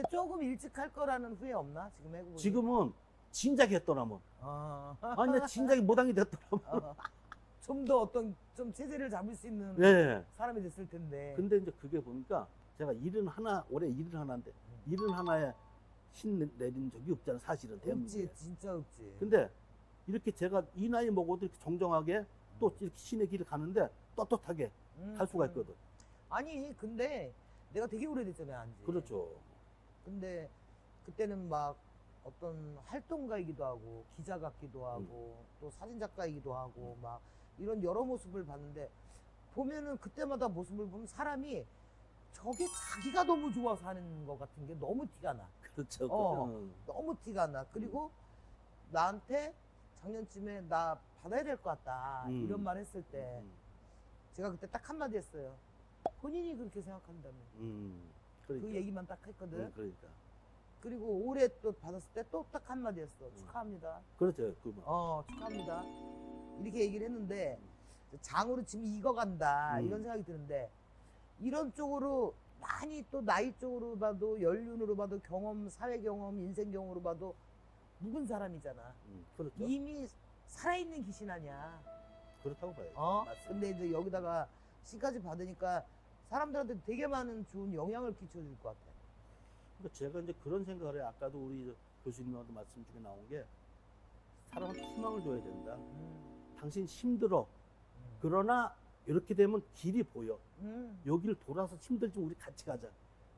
근데 조금 일찍 할 거라는 후회 없나? 지금 해보고. 지금은 진작에 했더라면. 어. 아니, 나 진작에 게 됐더라면. 좀 더 어떤 좀 체제를 잡을 수 있는 네. 사람이 됐을 텐데. 근데 이제 그게 보니까 제가 일은 하나, 올해 일은 하나인데, 일은 하나에 신 내린 적이 없잖아, 사실은. 대한민국에. 없지, 진짜 없지. 근데 이렇게 제가 이 나이 먹어도 이렇게 정정하게 또 이렇게 신의 길을 가는데 떳떳하게 음, 갈 수가 음. 있거든. 아니, 근데 내가 되게 오래됐잖아요, 안지. 그렇죠. 근데 그때는 막 어떤 활동가이기도 하고 기자 같기도 음. 하고 또 사진 작가이기도 하고 막 이런 여러 모습을 봤는데 보면은 그때마다 모습을 보면 사람이 저게 자기가 너무 좋아서 하는 것 같은 게 너무 티가 나. 그렇죠. 어. 음. 너무 티가 나. 그리고 나한테 작년쯤에 나 받아야 될 것 같다. 음. 이런 말 했을 때 음. 제가 그때 딱 한마디 했어요. 본인이 그렇게 생각한다면. 음. 그러니까. 그 얘기만 딱 했거든. 음, 그러니까. 그리고 올해 또 받았을 때 또 딱 한마디 했어. 축하합니다. 그렇죠. 그 뭐. 어, 축하합니다. 이렇게 얘기를 했는데, 장으로 지금 익어간다. 음. 이런 생각이 드는데, 이런 쪽으로 많이 또 나이 쪽으로 봐도, 연륜으로 봐도, 경험, 사회 경험, 인생 경험으로 봐도, 묵은 사람이잖아. 음, 그렇죠. 이미 살아있는 귀신 아니야. 그렇다고 봐요. 어? 맞습니다. 근데 이제 여기다가 씨까지 받으니까 사람들한테 되게 많은 좋은 영향을 끼쳐줄 것 같아. 그러니까 제가 이제 그런 생각을 해요. 아까도 우리 교수님하고 말씀 중에 나온 게 사람한테 희망을 줘야 된다. 음. 당신 힘들어. 음. 그러나 이렇게 되면 길이 보여. 음. 여기를 돌아서 힘들지만 우리 같이 가자.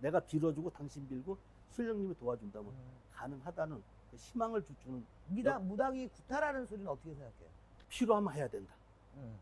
내가 빌어주고 당신 빌고 실령님이 도와준다면 음. 가능하다는 그 희망을 주- 주는 미당, 무당이 구타라는 소리는 어떻게 생각해요? 필요하면 해야 된다. 음.